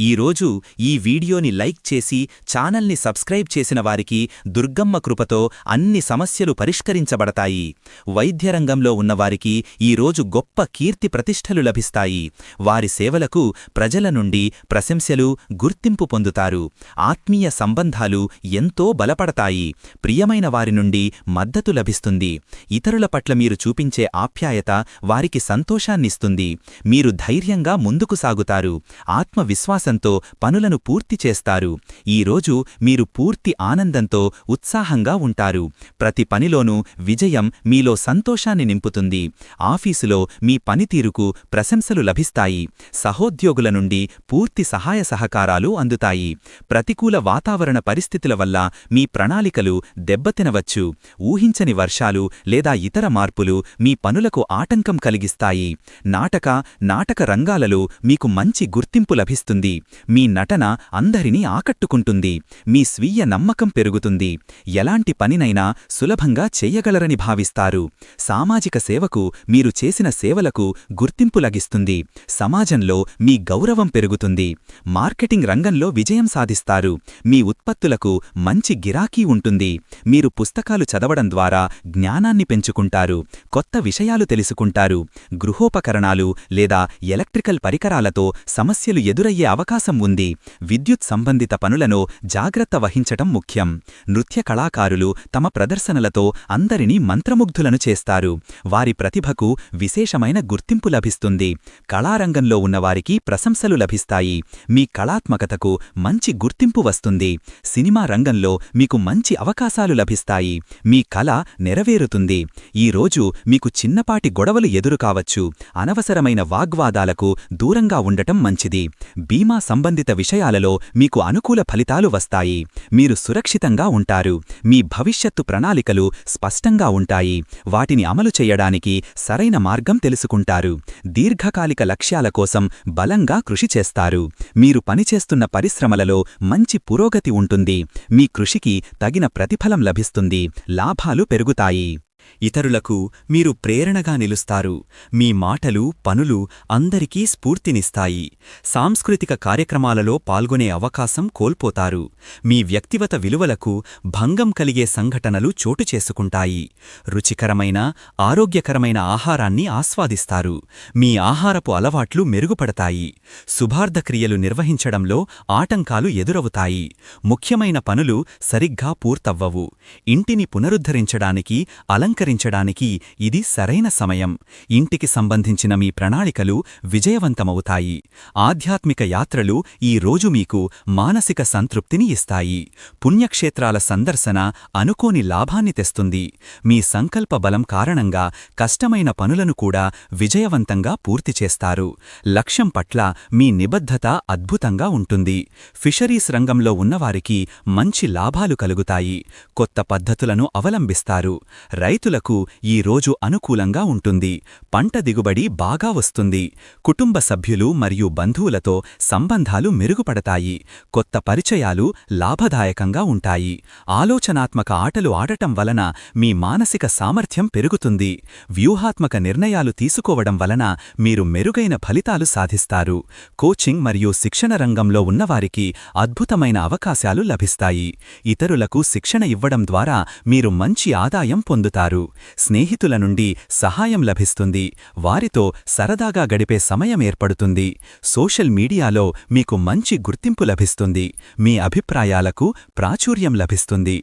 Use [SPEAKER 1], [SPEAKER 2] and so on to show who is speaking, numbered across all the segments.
[SPEAKER 1] ఈరోజు ఈ వీడియోని లైక్ చేసి ఛానల్ని సబ్స్క్రైబ్ చేసిన వారికి దుర్గమ్మ కృపతో అన్ని సమస్యలు పరిష్కరించబడతాయి. వైద్యరంగంలో ఉన్నవారికి ఈరోజు గొప్ప కీర్తి ప్రతిష్టలు లభిస్తాయి. వారి సేవలకు ప్రజల నుండి ప్రశంసలు గుర్తింపు పొందుతారు. ఆత్మీయ సంబంధాలు ఎంతో బలపడతాయి. ప్రియమైన వారి నుండి మద్దతు లభిస్తుంది. ఇతరుల పట్ల మీరు చూపించే ఆప్యాయత వారికి సంతోషాన్నిస్తుంది. మీరు ధైర్యంగా ముందుకు సాగుతారు. ఆత్మవిశ్వాస విశ్వాసంతో పనులను పూర్తి చేస్తారు. ఈరోజు మీరు పూర్తి ఆనందంతో ఉత్సాహంగా ఉంటారు. ప్రతి పనిలోనూ విజయం మీలో సంతోషాన్ని నింపుతుంది. ఆఫీసులో మీ పనితీరుకు ప్రశంసలు లభిస్తాయి. సహోద్యోగుల నుండి పూర్తి సహాయ సహకారాలు అందుతాయి. ప్రతికూల వాతావరణ పరిస్థితుల వల్ల మీ ప్రణాళికలు దెబ్బతినవచ్చు. ఊహించని వర్షాలు లేదా ఇతర మార్పులు మీ పనులకు ఆటంకం కలిగిస్తాయి. నాటక నాటక రంగాలలో మీకు మంచి గుర్తింపు లభిస్తుంది. మీ నటన అందరినీ ఆకట్టుకుంటుంది మీ స్వీయ నమ్మకం పెరుగుతుంది. ఎలాంటి పనినైనా సులభంగా చెయ్యగలరని భావిస్తారు. సామాజిక సేవకు మీరు చేసిన సేవలకు గుర్తింపు లగిస్తుంది సమాజంలో మీ గౌరవం పెరుగుతుంది. మార్కెటింగ్ రంగంలో విజయం సాధిస్తారు. మీ ఉత్పత్తులకు మంచి గిరాకీ ఉంటుంది. మీరు పుస్తకాలు చదవడం ద్వారా జ్ఞానాన్ని పెంచుకుంటారు. కొత్త విషయాలు తెలుసుకుంటారు. గృహోపకరణాలు లేదా ఎలక్ట్రికల్ పరికరాలతో సమస్యలు ఎదురయ్యే అవకాశం అవకాశం ఉంది. విద్యుత్ సంబంధిత పనులను జాగ్రత్త వహించటం ముఖ్యం. నృత్య కళాకారులు తమ ప్రదర్శనలతో అందరినీ మంత్రముగ్ధులను చేస్తారు. వారి ప్రతిభకు విశేషమైన గుర్తింపు లభిస్తుంది. కళారంగంలో ఉన్నవారికి ప్రశంసలు లభిస్తాయి. మీ కళాత్మకతకు మంచి గుర్తింపు వస్తుంది. సినిమా రంగంలో మీకు మంచి అవకాశాలు లభిస్తాయి. మీ కళ నెరవేరుతుంది. ఈరోజు మీకు చిన్నపాటి గొడవలు ఎదురుకావచ్చు. అనవసరమైన వాగ్వాదాలకు దూరంగా ఉండటం మంచిది. బీమా బీమా సంబంధిత విషయాలలో మీకు అనుకూల ఫలితాలు వస్తాయి. మీరు సురక్షితంగా ఉంటారు. మీ భవిష్యత్తు ప్రణాళికలు స్పష్టంగా ఉంటాయి. వాటిని అమలు చేయడానికి సరైన మార్గం తెలుసుకుంటారు. దీర్ఘకాలిక లక్ష్యాల కోసం బలంగా కృషి చేస్తారు. మీరు పనిచేస్తున్న పరిశ్రమలలో మంచి పురోగతి ఉంటుంది. మీ కృషికి తగిన ప్రతిఫలం లభిస్తుంది. లాభాలు పెరుగుతాయి. ఇతరులకు మీరు ప్రేరణగా నిలుస్తారు. మీ మాటలు పనులు అందరికీ స్ఫూర్తినిస్తాయి. సాంస్కృతిక కార్యక్రమాలలో పాల్గొనే అవకాశం కోల్పోతారు. మీ వ్యక్తిగత విలువలకు భంగం కలిగే సంఘటనలు చోటు చేసుకుంటాయి. రుచికరమైన ఆరోగ్యకరమైన ఆహారాన్ని ఆస్వాదిస్తారు. మీ ఆహారపు అలవాట్లు మెరుగుపడతాయి. శుభార్థక్రియలు నిర్వహించడంలో ఆటంకాలు ఎదురవుతాయి. ముఖ్యమైన పనులు సరిగ్గా పూర్తవ్వవు. ఇంటిని పునరుద్ధరించడానికి అలంకరించడానికి ఇది సరైన సమయం. ఇంటికి సంబంధించిన మీ ప్రణాళికలు విజయవంతమవుతాయి. ఆధ్యాత్మిక యాత్రలు ఈ రోజు మీకు మానసిక సంతృప్తిని ఇస్తాయి. పుణ్యక్షేత్రాల సందర్శన అనుకోని లాభాన్ని తెస్తుంది. మీ సంకల్ప బలం కారణంగా కష్టమైన పనులను కూడా విజయవంతంగా పూర్తి చేస్తారు. లక్ష్యం పట్ల మీ నిబద్ధత అద్భుతంగా ఉంటుంది. ఫిషరీస్ రంగంలో ఉన్నవారికి మంచి లాభాలు కలుగుతాయి. కొత్త పద్ధతులను అవలంబిస్తారు. రైతు రైతులకు ఈ రోజు అనుకూలంగా ఉంటుంది. పంట దిగుబడి బాగా వస్తుంది. కుటుంబ సభ్యులు మరియు బంధువులతో సంబంధాలు మెరుగుపడతాయి. కొత్త పరిచయాలు లాభదాయకంగా ఉంటాయి. ఆలోచనాత్మక ఆటలు ఆడటం వలన మీ మానసిక సామర్థ్యం పెరుగుతుంది. వ్యూహాత్మక నిర్ణయాలు తీసుకోవడం వలన మీరు మెరుగైన ఫలితాలు సాధిస్తారు. కోచింగ్ మరియు శిక్షణ రంగంలో ఉన్నవారికి అద్భుతమైన అవకాశాలు లభిస్తాయి. ఇతరులకు శిక్షణ ఇవ్వడం ద్వారా మీరు మంచి ఆదాయం పొందుతారు. స్నేహితుల నుండి సహాయం లభిస్తుంది. వారితో సరదాగా గడిపే సమయం ఏర్పడుతుంది. సోషల్ మీడియాలో మీకు మంచి గుర్తింపు లభిస్తుంది. మీ అభిప్రాయాలకు ప్రాచుర్యం లభిస్తుంది.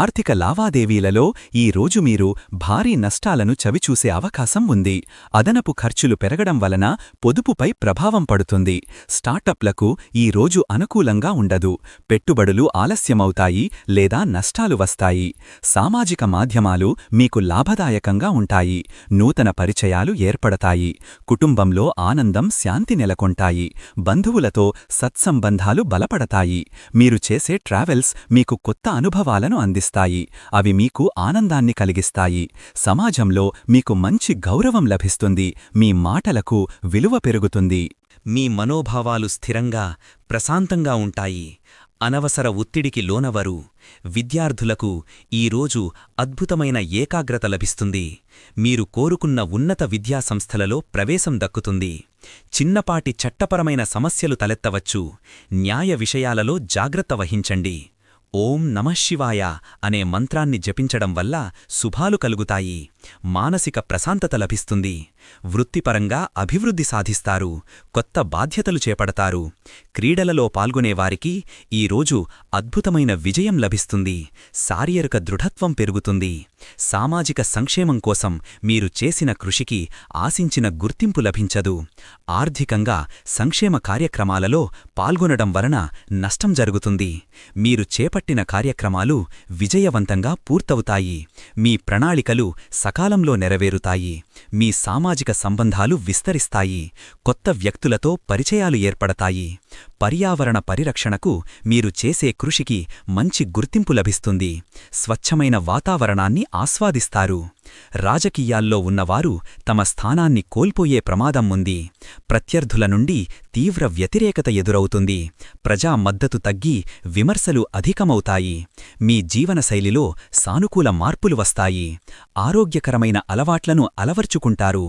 [SPEAKER 1] ఆర్థిక లావాదేవీలలో ఈ రోజు మీరు భారీ నష్టాలను చవిచూసే అవకాశం ఉంది. అదనపు ఖర్చులు పెరగడం వలన పొదుపుపై ప్రభావం పడుతుంది. స్టార్టప్లకు ఈ రోజు అనుకూలంగా ఉండదు. పెట్టుబడులు ఆలస్యమవుతాయి లేదా నష్టాలు వస్తాయి. సామాజిక మాధ్యమాలు మీ
[SPEAKER 2] మీకు లాభదాయకంగా ఉంటాయి. నూతన పరిచయాలు ఏర్పడతాయి. కుటుంబంలో ఆనందం శాంతి నెలకొంటాయి. బంధువులతో సత్సంబంధాలు బలపడతాయి. మీరు చేసే ట్రావెల్స్ మీకు కొత్త అనుభవాలను అందిస్తాయి. అవి మీకు ఆనందాన్ని కలిగిస్తాయి. సమాజంలో మీకు మంచి గౌరవం లభిస్తుంది. మీ మాటలకు విలువ పెరుగుతుంది.
[SPEAKER 1] మీ మనోభావాలు స్థిరంగా ప్రశాంతంగా ఉంటాయి. అనవసర ఒత్తిడికి లోనవరు. విద్యార్థులకు ఈరోజు అద్భుతమైన ఏకాగ్రత లభిస్తుంది. మీరు కోరుకున్న ఉన్నత విద్యాసంస్థలలో ప్రవేశం దక్కుతుంది. చిన్నపాటి చట్టపరమైన సమస్యలు తలెత్తవచ్చు. న్యాయ విషయాలలో జాగ్రత్త వహించండి. ఓం నమఃశివాయ అనే మంత్రాన్ని జపించడం వల్ల శుభాలు కలుగుతాయి. మానసిక ప్రశాంతత లభిస్తుంది. వృత్తిపరంగా అభివృద్ధి సాధిస్తారు. కొత్త బాధ్యతలు చేపడతారు. క్రీడలలో పాల్గొనేవారికి ఈరోజు అద్భుతమైన విజయం లభిస్తుంది. శారీరక దృఢత్వం పెరుగుతుంది. సామాజిక సంక్షేమం కోసం మీరు చేసిన కృషికి ఆశించిన గుర్తింపు లభించదు. ఆర్థికంగా సంక్షేమ కార్యక్రమాలలో పాల్గొనడం వలన నష్టం జరుగుతుంది. మీరు చేపట్టిన కార్యక్రమాలు విజయవంతంగా పూర్తవుతాయి. మీ ప్రణాళికలు సకాలంలో నెరవేరుతాయి. మీ సామాజిక సంబంధాలు విస్తరిస్తాయి. కొత్త వ్యక్తులతో పరిచయాలు ఏర్పడతాయి. పర్యావరణ పరిరక్షణకు మీరు చేసే కృషికి మంచి గుర్తింపు లభిస్తుంది. స్వచ్ఛమైన వాతావరణాన్ని ఆస్వాదిస్తారు. రాజకీయాల్లో ఉన్నవారు తమ స్థానాన్ని కోల్పోయే ప్రమాదం ఉంది. ప్రత్యర్థుల నుండి తీవ్ర వ్యతిరేకత ఎదురవుతుంది. ప్రజా మద్దతు తగ్గి విమర్శలు అధికమవుతాయి. మీ జీవనశైలిలో సానుకూల మార్పులు వస్తాయి. ఆరోగ్యకరమైన అలవాట్లను అలవర్చుకుంటారు.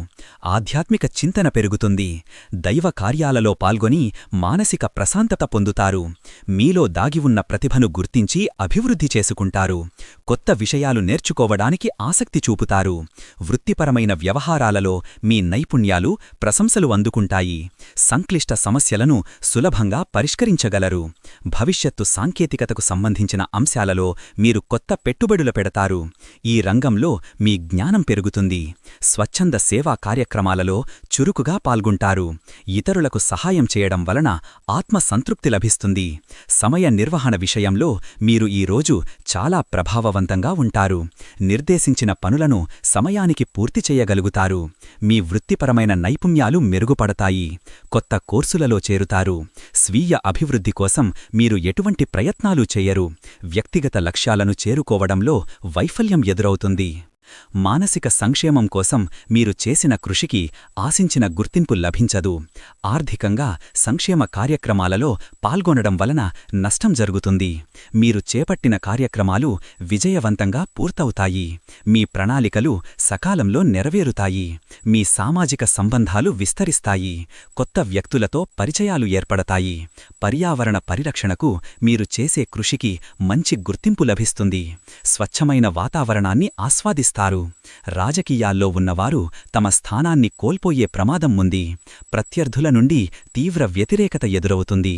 [SPEAKER 1] ఆధ్యాత్మిక చింతన పెరుగుతుంది. దైవ కార్యాలలో పాల్గొని మానసిక ప్రశాంతత పొందుతారు. మీలో దాగి ఉన్న ప్రతిభను గుర్తించి అభివృద్ధి చేసుకుంటారు. కొత్త విషయాలు నేర్చుకోవడానికి ఆసక్తి చూపుతారు. వృత్తిపరమైన వ్యవహారాలలో మీ నైపుణ్యాలు ప్రశంసలు అందుకుంటాయి. సంక్లిష్ట సమస్యలను సులభంగా పరిష్కరించగలరు. భవిష్యత్తు సాంకేతికతకు సంబంధించిన అంశాలలో మీరు కొత్త పెట్టుబడులు పెడతారు. ఈ రంగంలో మీ జ్ఞానం పెరుగుతుంది. స్వచ్ఛంద సేవా కార్యక్రమాలలో చురుకుగా పాల్గొంటారు. ఇతరులకు సహాయం చేయడం వలన ఆత్మ సంతృప్తి లభిస్తుంది. సమయ నిర్వహణ విషయంలో మీరు ఈరోజు చాలా ప్రభావవంతంగా ఉంటారు. నిర్దేశించిన పనులను సమయానికి పూర్తి చేయగలుగుతారు. మీ వృత్తిపరమైన నైపుణ్యాలు మెరుగుపడతాయి. కొత్త కోర్సులలో చేరుతారు. స్వీయ అభివృద్ధి కోసం మీరు ఎటువంటి ప్రయత్నాలు చేయరు. వ్యక్తిగత లక్ష్యాలను చేరుకోవడంలో వైఫల్యం ఎదురవుతుంది. మానసిక సంక్షేమం కోసం మీరు చేసిన కృషికి ఆశించిన గుర్తింపు లభించదు. ఆర్థికంగా సంక్షేమ కార్యక్రమాలలో పాల్గొనడం వలన నష్టం జరుగుతుంది. మీరు చేపట్టిన కార్యక్రమాలు విజయవంతంగా పూర్తవుతాయి. మీ ప్రణాళికలు సకాలంలో నెరవేరుతాయి. మీ సామాజిక సంబంధాలు విస్తరిస్తాయి. కొత్త వ్యక్తులతో పరిచయాలు ఏర్పడతాయి. పర్యావరణ పరిరక్షణకు మీరు చేసే కృషికి మంచి గుర్తింపు లభిస్తుంది. స్వచ్ఛమైన వాతావరణాన్ని ఆస్వాదిస్తారు. రాజకీయాల్లో ఉన్నవారు తమ స్థానాన్ని కోల్పోయే ప్రమాదం ఉంది. ప్రత్యర్థుల నుండి తీవ్ర వ్యతిరేకత ఎదురవుతుంది.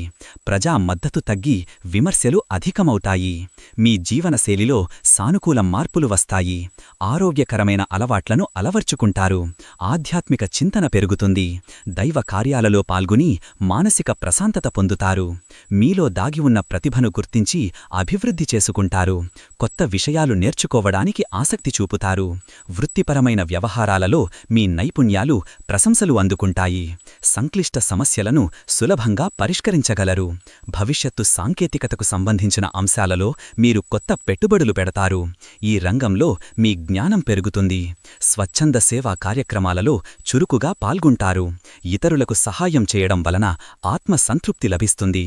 [SPEAKER 1] ప్రజా మద్దతు తగ్గి విమర్శలు అధికమవుతాయి. మీ జీవనశైలిలో సానుకూల మార్పులు వస్తాయి. ఆరోగ్యకరమైన అలవాట్లను అలవర్చుకుంటారు. ఆధ్యాత్మిక చింతన పెరుగుతుంది. దైవ కార్యాలలో పాల్గొని మానసిక ప్రశాంతత పొందుతారు. మీలో దాగి ఉన్న ప్రతిభను గుర్తించి అభివృద్ధి చేసుకుంటారు. కొత్త విషయాలు నేర్చుకోవడానికి ఆసక్తి చూపుతారు. వృత్తిపరమైన వ్యవహారాలలో మీ నైపుణ్యాలు ప్రశంసలు అందుకుంటాయి. సంక్లిష్ట సమస్యలను సులభంగా పరిష్కరించగలరు. భవిష్యత్తు సాంకేతికతకు సంబంధించిన అంశాలలో మీరు కొత్త పెట్టుబడులు పెడతారు. ఈ రంగంలో మీ జ్ఞానం పెరుగుతుంది. స్వచ్ఛంద సేవా కార్యక్రమాలలో చురుకుగా పాల్గొంటారు. ఇతరులకు సహాయం చేయడం వలన ఆత్మసంతృప్తి లభిస్తుంది.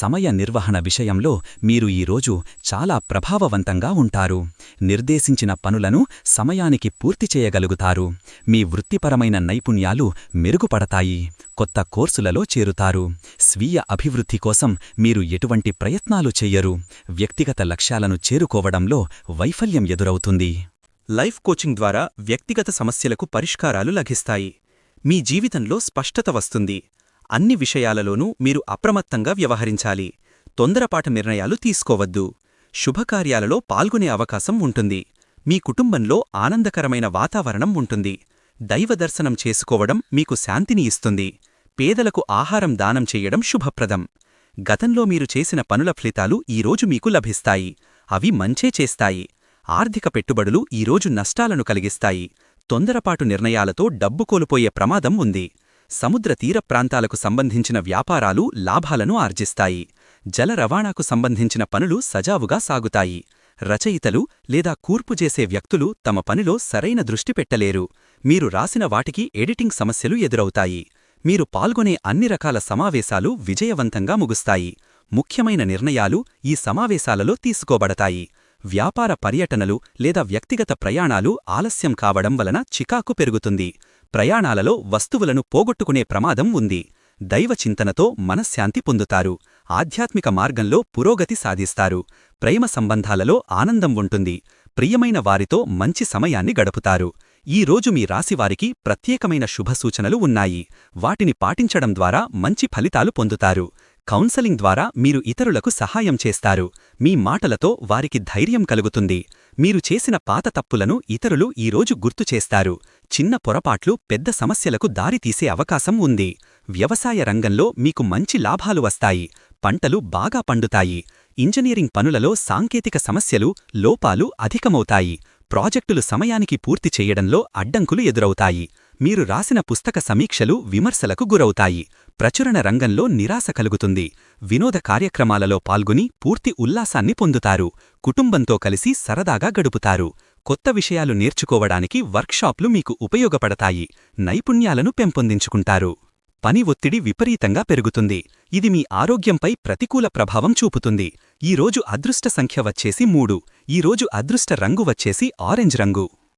[SPEAKER 1] సమయ నిర్వహణ విషయంలో మీరు ఈరోజు చాలా ప్రభావవంతంగా ఉంటారు. నిర్దేశించిన పనులను సమయానికి పూర్తి చేయగలుగుతారు. మీ వృత్తిపరమైన నైపుణ్యాలు మెరుగుపడతాయి. కొత్త కోర్సులలో చేరుతారు. స్వీయ అభివృద్ధి కోసం మీరు ఎటువంటి ప్రయత్నాలు చెయ్యరు. వ్యక్తిగత లక్ష్యాలను చేరుకోవడంలో వైఫల్యం ఎదురవుతుంది. లైఫ్ కోచింగ్ ద్వారా వ్యక్తిగత సమస్యలకు పరిష్కారాలు లభిస్తాయి. మీ జీవితంలో స్పష్టత వస్తుంది. అన్ని విషయాలలోనూ మీరు అప్రమత్తంగా వ్యవహరించాలి. తొందరపాటు నిర్ణయాలు తీసుకోవద్దు. శుభకార్యాలలో పాల్గొనే అవకాశం ఉంటుంది. మీ కుటుంబంలో ఆనందకరమైన వాతావరణం ఉంటుంది. దైవదర్శనం చేసుకోవడం మీకు శాంతిని ఇస్తుంది. పేదలకు ఆహారం దానం చేయడం శుభప్రదం. గతంలో మీరు చేసిన పనుల ఫలితాలు ఈరోజు మీకు లభిస్తాయి. అవి మంచే చేస్తాయి.
[SPEAKER 2] ఆర్థిక పెట్టుబడులు ఈరోజు నష్టాలను కలిగిస్తాయి. తొందరపాటు నిర్ణయాలతో డబ్బు కోల్పోయే ప్రమాదం ఉంది. సముద్ర తీర ప్రాంతాలకు సంబంధించిన వ్యాపారాలు లాభాలను ఆర్జిస్తాయి. జల రవాణాకు సంబంధించిన పనులు సజావుగా సాగుతాయి. రచయితలు లేదా కూర్పు చేసే వ్యక్తులు తమ పనిలో సరైన దృష్టి పెట్టలేరు. మీరు రాసిన వాటికి ఎడిటింగ్ సమస్యలు ఎదురవుతాయి. మీరు పాల్గొనే అన్ని రకాల సమావేశాలు విజయవంతంగా ముగుస్తాయి. ముఖ్యమైన నిర్ణయాలు ఈ సమావేశాలలో తీసుకోబడతాయి. వ్యాపార పర్యటనలు లేదా వ్యక్తిగత ప్రయాణాలు ఆలస్యం కావడం వలన చికాకు పెరుగుతుంది. ప్రయాణాలలో వస్తువులను పోగొట్టుకునే ప్రమాదం ఉంది. దైవ చింతనతో మనశ్శాంతి పొందుతారు. ఆధ్యాత్మిక మార్గంలో పురోగతి సాధిస్తారు. ప్రేమ సంబంధాలలో ఆనందం ఉంటుంది. ప్రియమైన వారితో మంచి సమయాన్ని గడుపుతారు. ఈ రోజు మీ రాశివారికి ప్రత్యేకమైన శుభసూచనలు ఉన్నాయి. వాటిని పాటించడం ద్వారా మంచి ఫలితాలు పొందుతారు. కౌన్సెలింగ్ ద్వారా మీరు ఇతరులకు సహాయం చేస్తారు. మీ మాటలతో వారికి ధైర్యం కలుగుతుంది. మీరు చేసిన పాత తప్పులను ఇతరులు ఈరోజు గుర్తు చేస్తారు. చిన్న పొరపాట్లు పెద్ద సమస్యలకు దారితీసే అవకాశం ఉంది. వ్యవసాయ రంగంలో మీకు మంచి లాభాలు వస్తాయి. పంటలు బాగా పండుతాయి. ఇంజనీరింగ్ పనులలో సాంకేతిక సమస్యలు లోపాలు అధికమవుతాయి. ప్రాజెక్టులు సమయానికి పూర్తి చేయడంలో అడ్డంకులు ఎదురవుతాయి. మీరు రాసిన పుస్తక సమీక్షలు విమర్శలకు గురవుతాయి. ప్రచురణ రంగంలో నిరాశ కలుగుతుంది. వినోద కార్యక్రమాలలో పాల్గొని పూర్తి ఉల్లాసాన్ని పొందుతారు. కుటుంబంతో కలిసి సరదాగా గడుపుతారు. కొత్త విషయాలు నేర్చుకోవడానికి వర్క్షాప్లు మీకు ఉపయోగపడతాయి. నైపుణ్యాలను పెంపొందించుకుంటారు. పని ఒత్తిడి విపరీతంగా పెరుగుతుంది. ఇది మీ ఆరోగ్యంపై ప్రతికూల ప్రభావం చూపుతుంది. ఈరోజు అదృష్ట సంఖ్య వచ్చేసి మూడు. ఈరోజు అదృష్ట రంగు వచ్చేసి ఆరెంజ్ రంగు.